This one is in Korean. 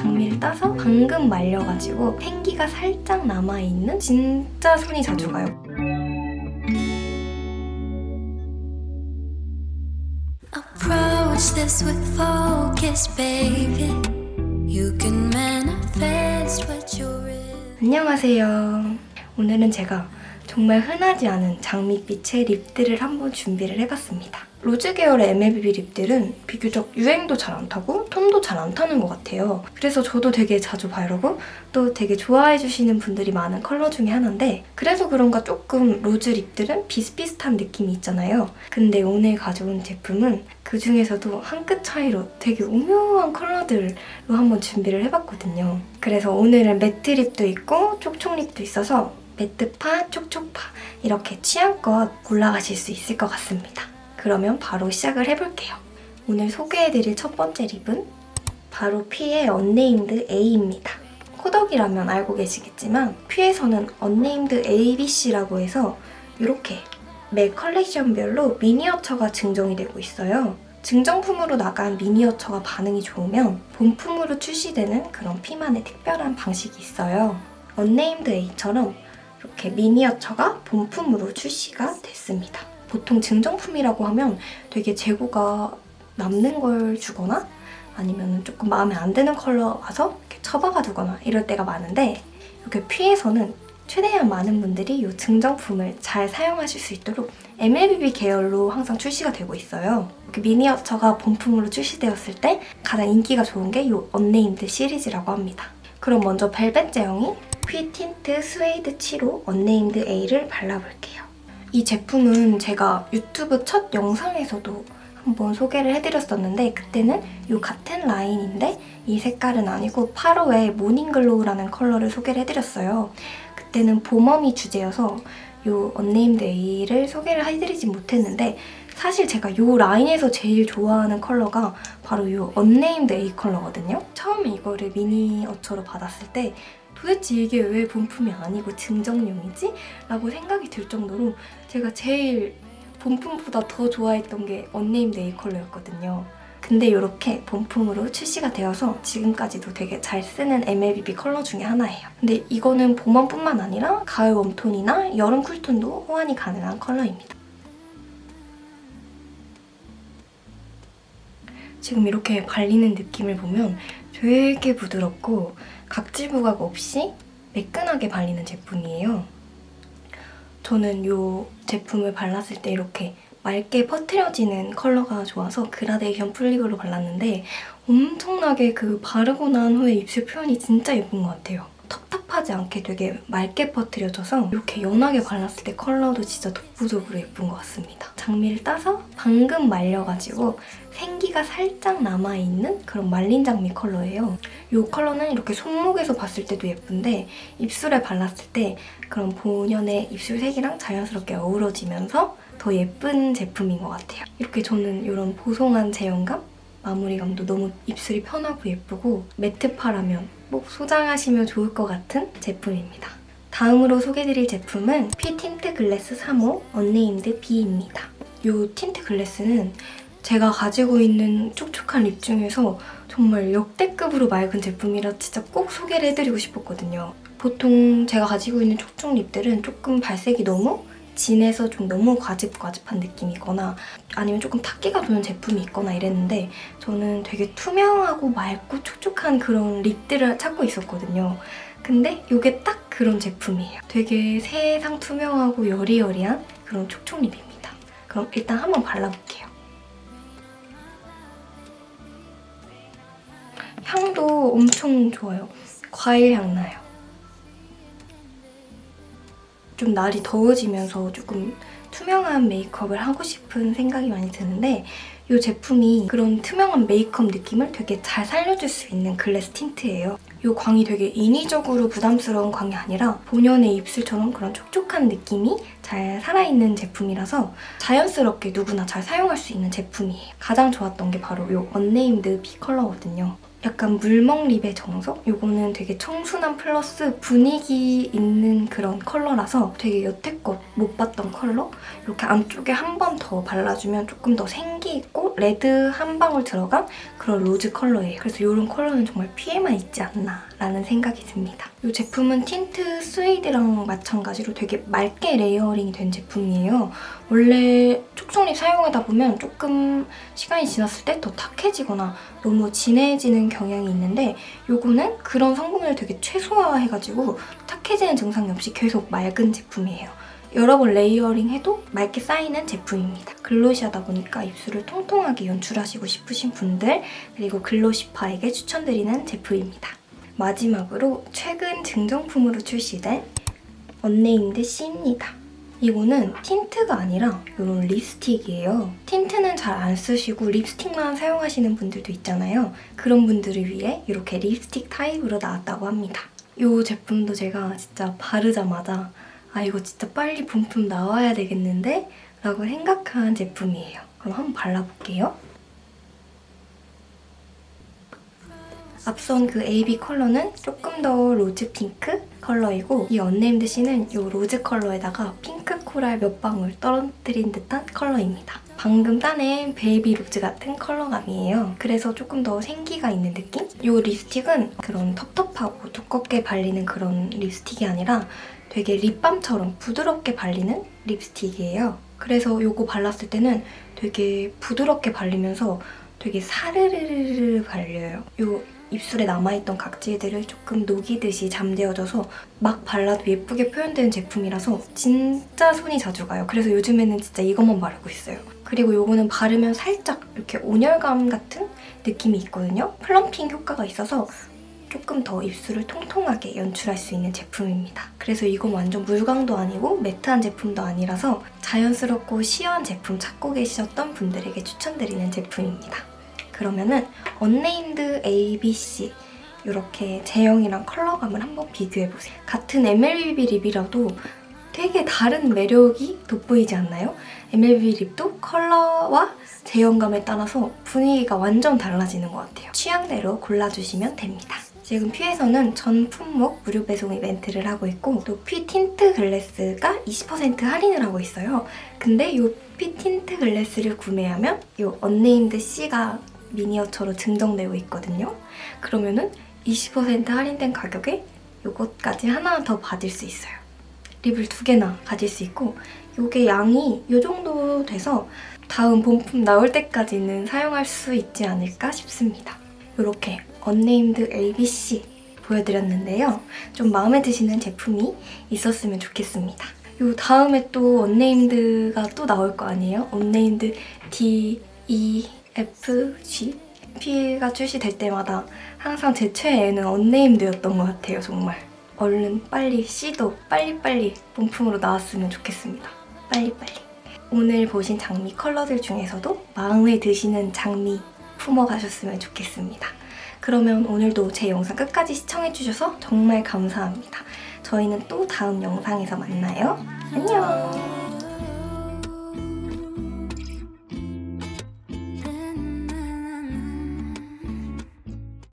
장미를 따서 방금 말려가지고 생기가 살짝 남아있는 진짜 손이 자주 가요. 안녕하세요. 오늘은 제가 정말 흔하지 않은 장밋빛의 립들을 한번 준비를 해봤습니다. 로즈 계열의 MLBB 립들은 비교적 유행도 잘 안 타고 톤도 잘 안 타는 것 같아요. 그래서 저도 되게 자주 바르고 또 되게 좋아해주시는 분들이 많은 컬러 중에 하나인데 그래서 그런가 조금 로즈 립들은 비슷비슷한 느낌이 있잖아요. 근데 오늘 가져온 제품은 그 중에서도 한 끗 차이로 되게 오묘한 컬러들로 한번 준비를 해봤거든요. 그래서 오늘은 매트 립도 있고 촉촉 립도 있어서 매트파, 촉촉파 이렇게 취향껏 골라가실 수 있을 것 같습니다. 그러면 바로 시작을 해볼게요. 오늘 소개해드릴 첫 번째 립은 바로 피의 언네임드 A입니다. 코덕이라면 알고 계시겠지만 피에서는 언네임드 ABC라고 해서 이렇게 매 컬렉션별로 미니어처가 증정이 되고 있어요. 증정품으로 나간 미니어처가 반응이 좋으면 본품으로 출시되는 그런 피만의 특별한 방식이 있어요. 언네임드 A처럼 이렇게 미니어처가 본품으로 출시가 됐습니다. 보통 증정품이라고 하면 되게 재고가 남는 걸 주거나 아니면 조금 마음에 안 드는 컬러 와서 이렇게 처박아 두거나 이럴 때가 많은데 이렇게 피에서는 최대한 많은 분들이 이 증정품을 잘 사용하실 수 있도록 MLBB 계열로 항상 출시가 되고 있어요. 이렇게 미니어처가 본품으로 출시되었을 때 가장 인기가 좋은 게 이 언네임드 시리즈라고 합니다. 그럼 먼저 벨벳 제형인 퀴 틴트 스웨이드 7호 언네임드 A를 발라볼게요. 이 제품은 제가 유튜브 첫 영상에서도 한번 소개를 해드렸었는데 그때는 이 같은 라인인데 이 색깔은 아니고 8호의 모닝글로우라는 컬러를 소개를 해드렸어요. 그때는 봄웜이 주제여서 이 언네임드 A를 소개를 해드리지 못했는데 사실 제가 이 라인에서 제일 좋아하는 컬러가 바로 이 언네임드 A 컬러거든요. 처음에 이거를 미니 어처로 받았을 때 도대체 이게 왜 본품이 아니고 증정용이지? 라고 생각이 들 정도로 제가 제일 본품보다 더 좋아했던 게 언네임드 A 컬러였거든요. 근데 이렇게 본품으로 출시가 되어서 지금까지도 되게 잘 쓰는 MLBB 컬러 중에 하나예요. 근데 이거는 봄웜뿐만 아니라 가을 웜톤이나 여름 쿨톤도 호환이 가능한 컬러입니다. 지금 이렇게 발리는 느낌을 보면 되게 부드럽고 각질 부각 없이 매끈하게 발리는 제품이에요. 저는 이 제품을 발랐을 때 이렇게 맑게 퍼트려지는 컬러가 좋아서 그라데이션 풀리그로 발랐는데 엄청나게 그 바르고 난 후에 입술 표현이 진짜 예쁜 것 같아요. 텁텁하지 않게 되게 맑게 퍼트려져서 이렇게 연하게 발랐을 때 컬러도 진짜 독보적으로 예쁜 것 같습니다. 장미를 따서 방금 말려가지고 생기가 살짝 남아있는 그런 말린 장미 컬러예요. 이 컬러는 이렇게 손목에서 봤을 때도 예쁜데 입술에 발랐을 때 그런 본연의 입술 색이랑 자연스럽게 어우러지면서 더 예쁜 제품인 것 같아요. 이렇게 저는 이런 보송한 제형감? 마무리감도 너무 입술이 편하고 예쁘고 매트파라면 꼭 소장하시면 좋을 것 같은 제품입니다. 다음으로 소개드릴 제품은 피 틴트 글래스 3호 언네임드 B입니다. 이 틴트 글래스는 제가 가지고 있는 촉촉한 립 중에서 정말 역대급으로 맑은 제품이라 진짜 꼭 소개를 해드리고 싶었거든요. 보통 제가 가지고 있는 촉촉 립들은 조금 발색이 너무 진해서 좀 너무 과즙과즙한 느낌이거나 아니면 조금 탁기가 도는 제품이 있거나 이랬는데 저는 되게 투명하고 맑고 촉촉한 그런 립들을 찾고 있었거든요. 근데 이게 딱 그런 제품이에요. 되게 세상 투명하고 여리여리한 그런 촉촉 립입니다. 그럼 일단 한번 발라볼게요. 향도 엄청 좋아요. 과일 향 나요. 좀 날이 더워지면서 조금 투명한 메이크업을 하고 싶은 생각이 많이 드는데 이 제품이 그런 투명한 메이크업 느낌을 되게 잘 살려줄 수 있는 글래스 틴트예요. 이 광이 되게 인위적으로 부담스러운 광이 아니라 본연의 입술처럼 그런 촉촉한 느낌이 잘 살아있는 제품이라서 자연스럽게 누구나 잘 사용할 수 있는 제품이에요. 가장 좋았던 게 바로 이 언네임드 B 컬러거든요. 약간 물먹 립의 정석? 요거는 되게 청순한 플러스 분위기 있는 그런 컬러라서 되게 여태껏 못 봤던 컬러? 이렇게 안쪽에 한 번 더 발라주면 조금 더 생기 있고 레드 한 방울 들어간 그런 로즈 컬러예요. 그래서 이런 컬러는 정말 피해만 있지 않나 라는 생각이 듭니다. 이 제품은 틴트 스웨이드랑 마찬가지로 되게 맑게 레이어링이 된 제품이에요. 원래 촉촉립 사용하다 보면 조금 시간이 지났을 때 더 탁해지거나 너무 진해지는 경향이 있는데 요거는 그런 성분을 되게 최소화해가지고 탁해지는 증상이 없이 계속 맑은 제품이에요. 여러 번 레이어링 해도 맑게 쌓이는 제품입니다. 글로시하다 보니까 입술을 통통하게 연출하시고 싶으신 분들 그리고 글로시파에게 추천드리는 제품입니다. 마지막으로 최근 증정품으로 출시된 언네임드 C입니다. 이거는 틴트가 아니라 이런 립스틱이에요. 틴트는 잘 안 쓰시고 립스틱만 사용하시는 분들도 있잖아요. 그런 분들을 위해 이렇게 립스틱 타입으로 나왔다고 합니다. 이 제품도 제가 진짜 바르자마자 아 이거 진짜 빨리 본품 나와야 되겠는데? 라고 생각한 제품이에요. 그럼 한번 발라볼게요. 앞선 그 AB 컬러는 조금 더 로즈 핑크 컬러이고 이 언네임드 C는 이 로즈 컬러에다가 핑크 코랄 몇 방울 떨어뜨린 듯한 컬러입니다. 방금 따낸 베이비 로즈 같은 컬러감이에요. 그래서 조금 더 생기가 있는 느낌? 이 립스틱은 그런 텁텁하고 두껍게 발리는 그런 립스틱이 아니라 되게 립밤처럼 부드럽게 발리는 립스틱이에요. 그래서 이거 발랐을 때는 되게 부드럽게 발리면서 되게 사르르르 발려요. 요 입술에 남아있던 각질들을 조금 녹이듯이 잠재워져서 막 발라도 예쁘게 표현되는 제품이라서 진짜 손이 자주 가요. 그래서 요즘에는 진짜 이것만 바르고 있어요. 그리고 요거는 바르면 살짝 이렇게 온열감 같은 느낌이 있거든요. 플럼핑 효과가 있어서 조금 더 입술을 통통하게 연출할 수 있는 제품입니다. 그래서 이건 완전 물광도 아니고 매트한 제품도 아니라서 자연스럽고 시원 제품 찾고 계셨던 분들에게 추천드리는 제품입니다. 그러면은 언네임드 ABC 이렇게 제형이랑 컬러감을 한번 비교해보세요. 같은 MLBB 립이라도 되게 다른 매력이 돋보이지 않나요? MLB 립도 컬러와 제형감에 따라서 분위기가 완전 달라지는 것 같아요. 취향대로 골라주시면 됩니다. 지금 퓨에서는 전 품목 무료 배송 이벤트를 하고 있고 또 퓨 틴트 글래스가 20% 할인을 하고 있어요. 근데 이 퓨 틴트 글래스를 구매하면 이 언네임드 C가 미니어처로 증정되고 있거든요. 그러면은 20% 할인된 가격에 이것까지 하나 더 받을 수 있어요. 립을 두 개나 가질 수 있고 이게 양이 이 정도 돼서 다음 본품 나올 때까지는 사용할 수 있지 않을까 싶습니다. 이렇게 언네임드 ABC 보여드렸는데요. 좀 마음에 드시는 제품이 있었으면 좋겠습니다. 요 다음에 또 언네임드가 또 나올 거 아니에요? 언네임드 D, E, F, G? P가 출시될 때마다 항상 제 최애는 언네임드였던 것 같아요, 정말. 얼른 빨리 C도 빨리빨리 본품으로 나왔으면 좋겠습니다. 빨리빨리. 오늘 보신 장미 컬러들 중에서도 마음에 드시는 장미 품어가셨으면 좋겠습니다. 그러면 오늘도 제 영상 끝까지 시청해주셔서 정말 감사합니다. 저희는 또 다음 영상에서 만나요. 안녕!